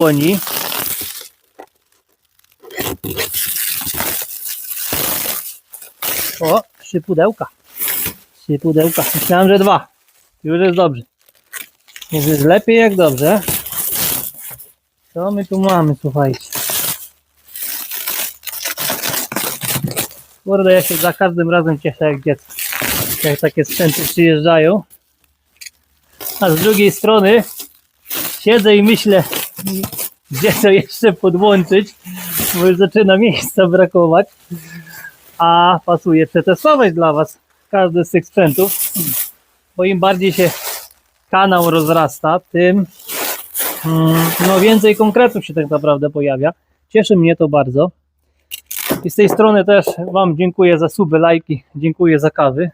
dłoni. O, trzy pudełka. Trzy pudełka. Myślałem, że dwa. Już jest dobrze. Już jest lepiej jak dobrze. Co my tu mamy, słuchajcie? Kurde, ja się za każdym razem cieszę jak dziecko. Jak takie sprzęty przyjeżdżają. A z drugiej strony siedzę i myślę, gdzie to jeszcze podłączyć, bo już zaczyna miejsca brakować. A pasuje przetestować dla Was każdy z tych sprzętów, bo im bardziej się kanał rozrasta, tym mm, no więcej konkretów się tak naprawdę pojawia. Cieszy mnie to bardzo. I z tej strony też Wam dziękuję za suby, lajki, dziękuję za kawy.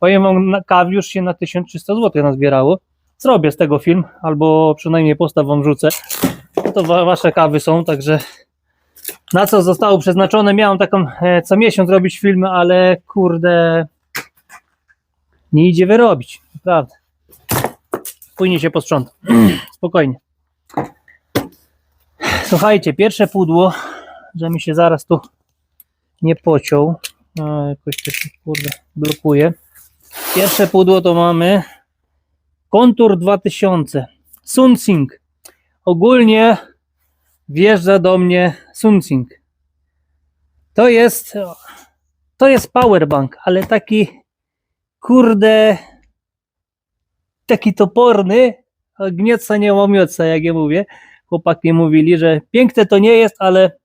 Powiem Wam, kaw już się na 1300 zł nazbierało. Zrobię z tego film, albo przynajmniej postaw Wam wrzucę. To wa- Wasze kawy są, także na co zostało przeznaczone. Miałem taką e, co miesiąc robić filmy, ale kurde nie idzie wyrobić, naprawdę. Później się posprząta. Spokojnie. Słuchajcie, pierwsze pudło, że mi się zaraz tu nie pociął. A, jakoś to się kurde blokuje. Pierwsze pudło to mamy Kontur 2000 Sunsing. Ogólnie wjeżdża do mnie Sunsing. To jest to jest powerbank, ale taki kurde taki toporny, gnieca nie łamioca, jak ja mówię. Chłopaki mówili, że piękne to nie jest, ale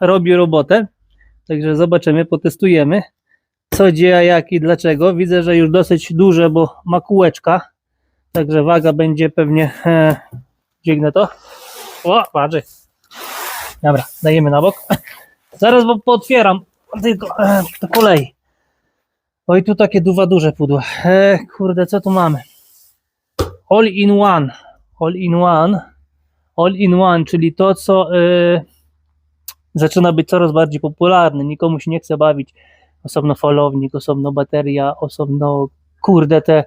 robi robotę. Także zobaczymy, potestujemy co, gdzie, a jak i dlaczego. Widzę, że już dosyć duże, bo ma kółeczka. Także waga będzie pewnie. E, dźwignę to. O, patrzę. Dobra, dajemy na bok. Zaraz wam pootwieram. Tylko e, po kolei. Oj, tu takie duwa duże pudła. E, kurde, co tu mamy? All in one. All in one. All in one, czyli to, co e, zaczyna być coraz bardziej popularne. Nikomu się nie chce bawić. Osobno falownik, osobno bateria, osobno kurde te,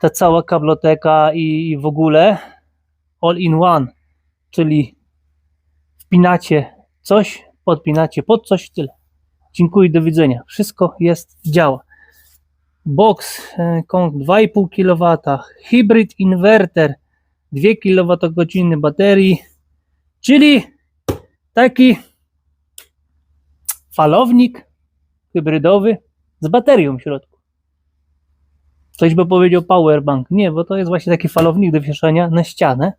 ta cała kabloteka i, i w ogóle all in one, czyli wpinacie coś, podpinacie pod coś, tyle. Dziękuję, do widzenia. Wszystko jest, działa. Box, e, kąt 2,5 kW, hybrid inverter, 2 kWh baterii, czyli taki falownik hybrydowy z baterią w środku. Ktoś by powiedział powerbank. Nie, bo to jest właśnie taki falownik do wieszania na ścianę.